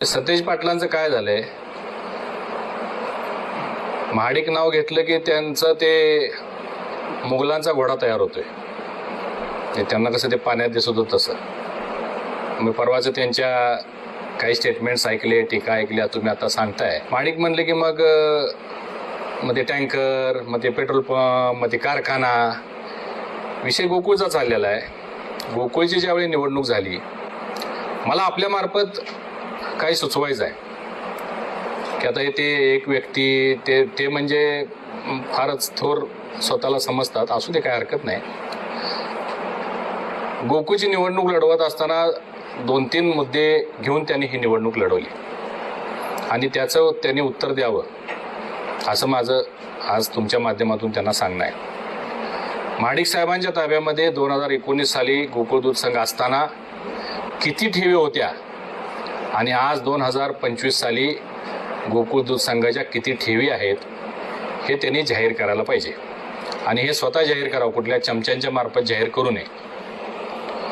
सतेज पाटलांचं काय झालंय? महाडिक नाव घेतलं की त्यांचं ते मुघलांचा घोडा तयार होतोय. ते त्यांना कसं ते पाण्यात दिसत होतं तसं. मी परवाचं त्यांच्या काही स्टेटमेंट्स ऐकले टीका ऐकल्या तुम्ही आता सांगताय. माणिक म्हणले की मग मग ते टँकर मग ते पेट्रोल पंप मग ते कारखाना विषय गोकुळचा चाललेला आहे. गोकुळची ज्यावेळी निवडणूक झाली मला आपल्यामार्फत काही सुचवायचं आहे. की आता ते एक व्यक्ती ते ते म्हणजे फारच थोर स्वतःला समजतात असू दे काय हरकत नाही. गोकूची निवडणूक लढवत असताना दोन तीन मुद्दे घेऊन त्यांनी ही निवडणूक लढवली. आणि त्याचं त्यांनी उत्तर द्यावं असं माझं आज तुमच्या माध्यमातून त्यांना सांगणं आहे. महाडिक साहेबांच्या ताब्यामध्ये दोन हजार एकोणीस साली गोकुळ दूध संघ असताना किती ठेवी होत्या आणि आज दोन हजार पंचवीस साली गोकुळ दूध संघाच्या किती ठेवी आहेत हे त्यांनी जाहीर करायला पाहिजे. आणि हे स्वतः जाहीर करावं कुठल्या चमच्यांच्या मार्फत जाहीर करू नये.